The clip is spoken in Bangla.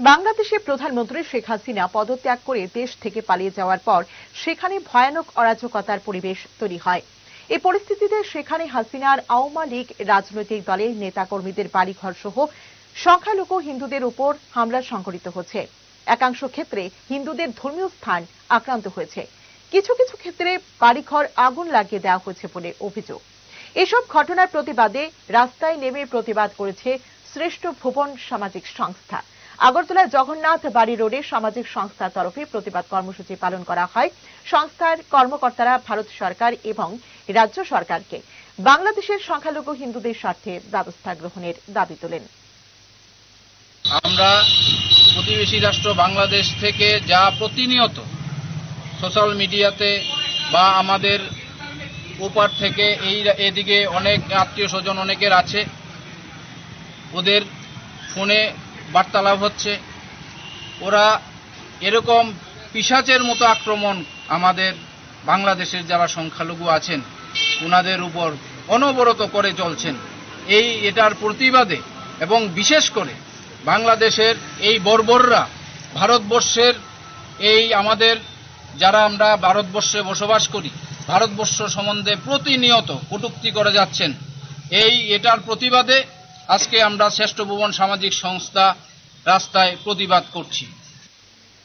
বাংলাদেশের প্রধানমন্ত্রী শেখ হাসিনা পদত্যাগ করে দেশ থেকে পালিয়ে যাওয়ার পর সেখানে ভয়ানক অরাজকতার পরিবেশ তৈরি হয়। এই পরিস্থিতিতে সেখানে হাসিনার আওয়ামী লীগ রাজনৈতিক দলের নেতাকর্মীদের বাড়িঘর সহ সংখ্যালঘু হিন্দুদের উপর হামলা সংঘটিত হচ্ছে। একাংশ ক্ষেত্রে হিন্দুদের ধর্মীয় স্থান আক্রান্ত হয়েছে। কিছু কিছু ক্ষেত্রে বাড়িঘর আগুন লাগিয়ে দেওয়া হয়েছে বলে অভিযোগ। এসব ঘটনার প্রতিবাদে রাস্তায় নেমে প্রতিবাদ করেছে শ্রেষ্ঠ ভুবন সামাজিক সংস্থা। আগরতলা জগন্নাথ বাড়ি রোডে সামাজিক সংস্থার তরফে প্রতিবাদ কর্মসূচি পালন করা হয়। সংস্থার কর্মকর্তারা ভারত সরকার এবং রাজ্য সরকারকে বাংলাদেশের সংখ্যালঘু হিন্দুদের স্বার্থে ব্যবস্থা গ্রহণের দাবি তোলেন। আমরা প্রতিবেশী রাষ্ট্র বাংলাদেশ থেকে যা প্রতিনিয়ত সোশ্যাল মিডিয়াতে বা আমাদের ওপার থেকে এই এদিকে অনেক আত্মীয় স্বজন অনেকের আছে। ওদের ফোনে বার্তালাপ হচ্ছে, ওরা এরকম পিসাচের মতো আক্রমণ আমাদের বাংলাদেশের যারা সংখ্যালঘু আছেন ওনাদের উপর অনবরত করে চলছেন। এই এটার প্রতিবাদে এবং বিশেষ করে বাংলাদেশের এই বর্বররা, ভারতবর্ষের এই আমাদের যারা আমরা ভারতবর্ষে বসবাস করি, ভারতবর্ষ সম্বন্ধে প্রতিনিয়ত কটূক্তি করে যাচ্ছেন। এই এটার প্রতিবাদে আজকে আমরা শ্রেষ্ঠ ভুবন সামাজিক সংস্থা রাস্তায় প্রতিবাদ করছি।